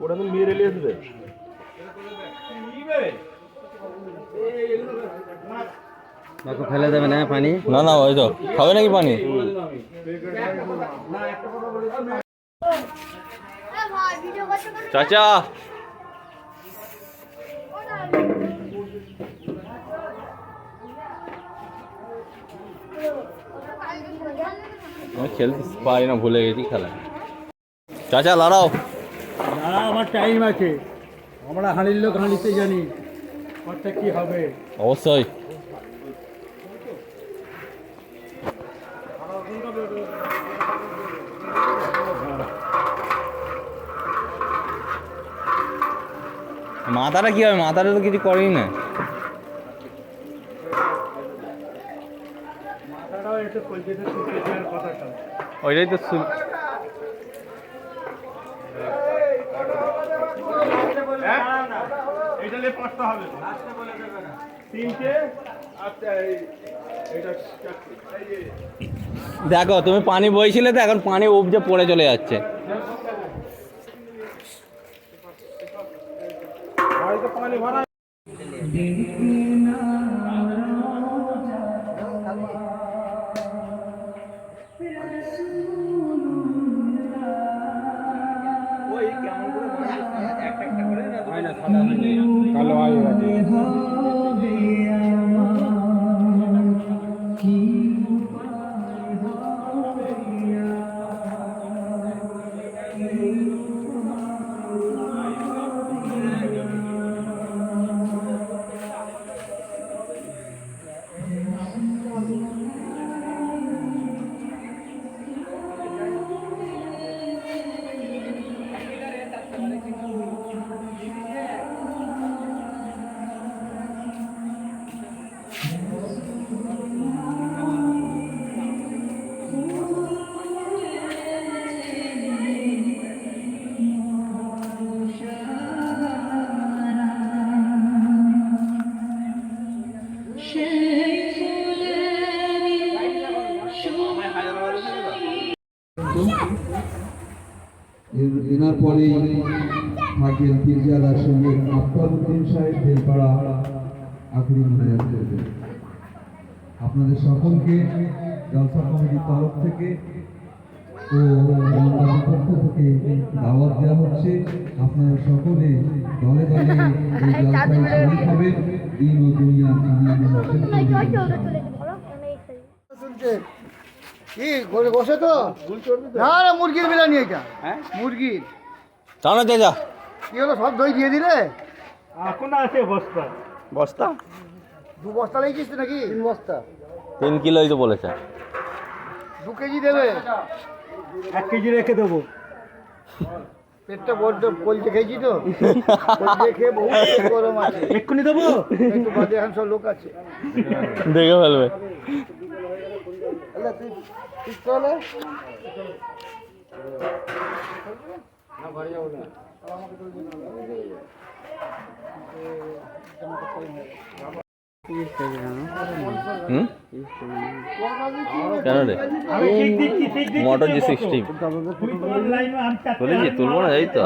ওটা তো মেরে নিয়ে আসবে দেখো ফেলে দেবে না পানি? না না ওই তো খাবে নাকি পানি? ভাই ভিডিও করতে করতে চাচা! আমি খেলতে পারি না ভুলে গেছি খেলা চাচা লড়াও না আমার টাইম আছে। আমরা হাঁড়ির লোক হাঁড়িতে জানি কতটা কি হবে। অবশ্যই। মাথাটা কি হবে? মাথাটা তো কিছু করেই না। ওইটাই তো এটা নিয়ে পাঁচটা হবে। তিনটে আচ্ছা দেখো তুমি পানি বইছিলে তো এখন পানি উপজে পড়ে চলে যাচ্ছে। পানি ভরা Kalau ayo lagi. এনার পরেই থাকেন পিরজাদা সংগীত আফতাবুদ্দিন সাহেব বেলপাড়া আখড়ি মোনাজাত আপনাদের সকলকে জলসা কমিটির তরফ থেকে ও পক্ষ থেকে দাওয়াত দেওয়া হচ্ছে। আপনারা সকলে দলে দলে এই জলসায় শরীর হবেন। দিন ও দুনিয়া কি ঘরে বসে তো? না না মুরগির বিরিয়ানি এটা মুরগির। কি হলো সব দই দিয়ে দিলে? এখন আছে বস্তা। বস্তা? দু বস্তা লেগেছিস তো নাকি? তিন বস্তা। তিন কিলোই তো বলেছে। দু কেজি দেবে? এক কেজি রেখে দেবো। পেটটা বড্ড খেয়েছি তো। খেয়ে বহু গরম আছে। এক্ষুনি দেবো? একটু বাদে এখন সব লোক আছে। দেখে ফেলবে। চলে হুম কেন রে মোটর জি সিক্সটি বলেছি তুলবো না এই তো